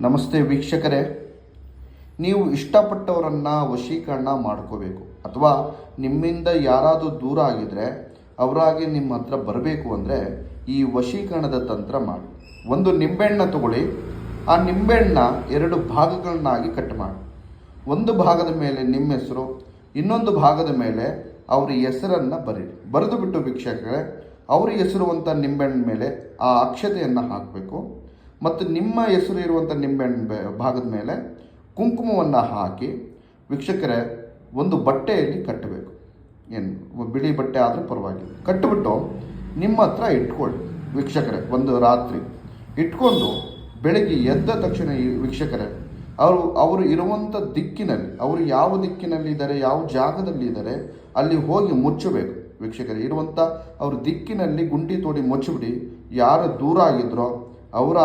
ನಮಸ್ತೆ ವೀಕ್ಷಕರೇ. ನೀವು ಇಷ್ಟಪಟ್ಟವರನ್ನು ವಶೀಕರಣ ಮಾಡ್ಕೋಬೇಕು ಅಥವಾ ನಿಮ್ಮಿಂದ ಯಾರಾದರೂ ದೂರ ಆಗಿದ್ರೆ ಅವರಾಗಿ ನಿಮ್ಮ ಹತ್ರ ಬರಬೇಕು ಅಂದರೆ ಈ ವಶೀಕರಣದ ತಂತ್ರ ಮಾಡಿ. ಒಂದು ನಿಂಬೆಹಣ್ಣ ತಗೊಳ್ಳಿ. ಆ ನಿಂಬೆಹಣ್ಣ ಎರಡು ಭಾಗಗಳನ್ನಾಗಿ ಕಟ್ ಮಾಡಿ. ಒಂದು ಭಾಗದ ಮೇಲೆ ನಿಮ್ಮ ಹೆಸರು, ಇನ್ನೊಂದು ಭಾಗದ ಮೇಲೆ ಅವ್ರ ಹೆಸರನ್ನು ಬರೀರಿ ಬರೆದು ಬಿಟ್ಟು ವೀಕ್ಷಕರೇ, ಅವ್ರ ಹೆಸರುವಂಥ ನಿಂಬೆಹಣ್ಣ ಮೇಲೆ ಆ ಅಕ್ಷತೆಯನ್ನು ಹಾಕಬೇಕು. ಮತ್ತು ನಿಮ್ಮ ಹೆಸರು ಇರುವಂಥ ನಿಂಬೆಹಣ್ಣು ಭಾಗದ ಮೇಲೆ ಕುಂಕುಮವನ್ನು ಹಾಕಿ ವೀಕ್ಷಕರೇ, ಒಂದು ಬಟ್ಟೆಯಲ್ಲಿ ಕಟ್ಟಬೇಕು. ಏನು ಬಿಳಿ ಬಟ್ಟೆ ಆದರೂ ಪರವಾಗಿಲ್ಲ. ಕಟ್ಟಿಬಿಟ್ಟು ನಿಮ್ಮ ಹತ್ರ ಇಟ್ಕೊಳ್ಳಿ ವೀಕ್ಷಕರೇ, ಒಂದು ರಾತ್ರಿ. ಇಟ್ಕೊಂಡು ಬೆಳಗ್ಗೆ ಎದ್ದ ತಕ್ಷಣ ಈ ವೀಕ್ಷಕರೇ, ಅವರು ಅವರು ಇರುವಂಥ ದಿಕ್ಕಿನಲ್ಲಿ, ಅವರು ಯಾವ ದಿಕ್ಕಿನಲ್ಲಿ ಇದ್ದಾರೆ, ಯಾವ ಜಾಗದಲ್ಲಿ ಇದ್ದಾರೆ, ಅಲ್ಲಿ ಹೋಗಿ ಮುಚ್ಚಬೇಕು. ವೀಕ್ಷಕರೇ ಇರುವಂಥ ಅವ್ರ ದಿಕ್ಕಿನಲ್ಲಿ ಗುಂಡಿ ತೋಡಿ ಮುಚ್ಚಿಬಿಡಿ. ಯಾರು ದೂರ ಆಗಿದ್ರೋ ಅವರ